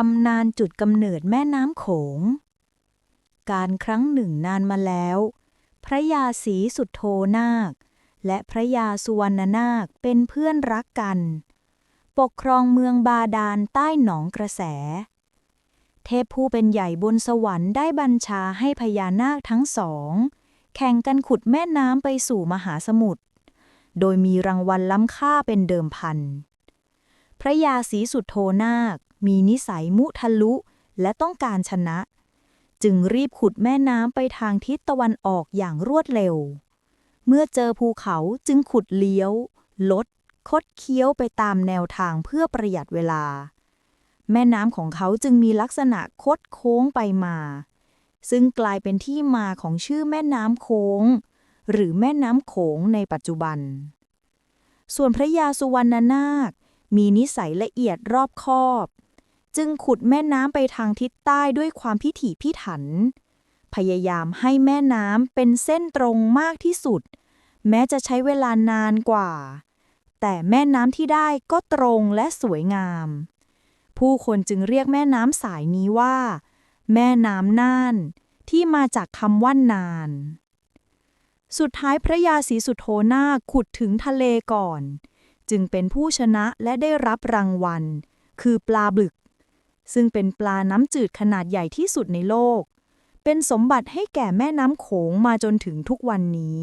ตำนานจุดกำเนิดแม่น้ำโขง การครั้งหนึ่งนานมาแล้ว พระยาศรีสุดโทนาค และพระยาสุวรรณนาคเป็นเพื่อนรักกัน ปกครองเมืองบาดาลใต้หนองกระแส เทพผู้เป็นใหญ่บนสวรรค์ได้บัญชาให้พญานาคทั้งสอง แข่งกันขุดแม่น้ำไปสู่มหาสมุทร โดยมีรางวัลล้ำค่าเป็นเดิมพัน พระยาศรีสุดโทนาค มีนิสัยมุทะลุ และต้องการชนะ จึงรีบขุดแม่น้ำไปทางทิศตะวันออกอย่างรวดเร็ว เมื่อเจอภูเขาจึงขุดเลี้ยว ลด คดเคี้ยวไปตามแนวทางเพื่อประหยัดเวลา แม่น้ำของเขาจึงมีลักษณะคดโค้งไปมา ซึ่งกลายเป็นที่มาของชื่อแม่น้ำโค้ง หรือแม่น้ำโขงในปัจจุบัน ส่วนพระยาสุวรรณนาค มีนิสัยละเอียดรอบคอบ จึงขุดแม่น้ำไปทางทิศใต้ด้วยความพิถีพิถัน พยายามให้แม่น้ำเป็นเส้นตรงมากที่สุด แม้จะใช้เวลานานกว่า แต่แม่น้ำที่ได้ก็ตรงและสวยงาม ผู้คนจึงเรียกแม่น้ำสายนี้ว่า แม่น้ำน่าน ที่มาจากคำว่านานสุดท้ายพระยาศรีสุโธนาขุดถึงทะเลก่อน จึงเป็นผู้ชนะและได้รับรางวัล คือปลาบึก ซึ่งเป็นปลาน้ำจืดขนาดใหญ่ที่สุดในโลก เป็นสมบัติให้แก่แม่น้ำโขงมาจนถึงทุกวันนี้